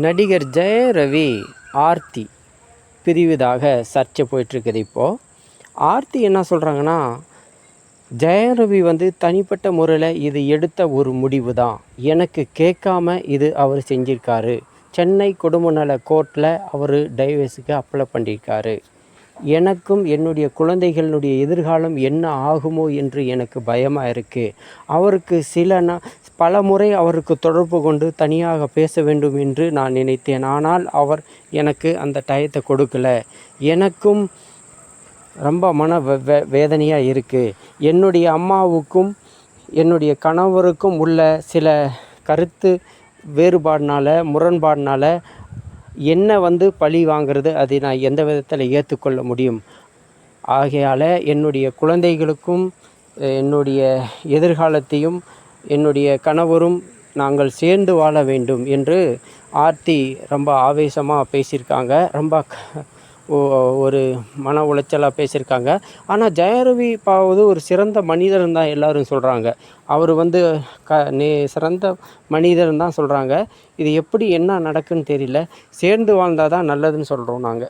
நடிகர் ஜெயரவி ஆர்த்தி பிரிவதாக சர்ச்சை போயிட்டுருக்குது இப்போது ஆர்த்தி என்ன சொல்கிறாங்கன்னா ஜெயரவி வந்து தனிப்பட்ட முறையில் இது எடுத்த ஒரு முடிவு தான் எனக்கு கேட்காம இது அவர் செஞ்சிருக்காரு. சென்னை குடும்ப நல கோர்ட்டில் அவர் டைவர்ஸுக்கு அப்ளை பண்ணியிருக்காரு. எனக்கும் என்னுடைய குழந்தைகளுடைய எதிர்காலம் என்ன ஆகுமோ என்று எனக்கு பயமாக இருக்குது அவருக்கு சில நா பல முறை அவருக்கு தொடர்பு கொண்டு தனியாக பேச வேண்டும் என்று நான் நினைத்தேன். ஆனால் அவர் எனக்கு அந்த டயத்தை கொடுக்கல. எனக்கும் ரொம்ப மன வே வே வேதனையாக இருக்குது என்னுடைய அம்மாவுக்கும் என்னுடைய கணவருக்கும் உள்ள சில கருத்து வேறுபாடுனால முரண்பாடினால் என்ன வந்து பழி வாங்கிறது அதை நான் எந்த விதத்தில் ஏற்றுக்கொள்ள முடியும்? ஆகையால் என்னுடைய குழந்தைகளுக்கும் என்னுடைய எதிர்காலத்தையும் என்னுடைய கணவரும் நாங்கள் சேர்ந்து வாழ வேண்டும் என்று ஆர்த்தி ரொம்ப ஆவேசமாக பேசியிருக்காங்க. ரொம்ப ஒரு மன உளைச்சலாக பேசியிருக்காங்க. ஆனால் ஜெயரவி பாவது ஒரு சிறந்த மனிதர்னு தான் எல்லாரும் சொல்கிறாங்க அவர் வந்து க நே சிறந்த மனிதர்னு தான் சொல்கிறாங்க இது எப்படி என்ன நடக்குன்னு தெரியல. சேர்ந்து வாழ்ந்தால் தான் நல்லதுன்னு சொல்கிறோம் நாங்கள்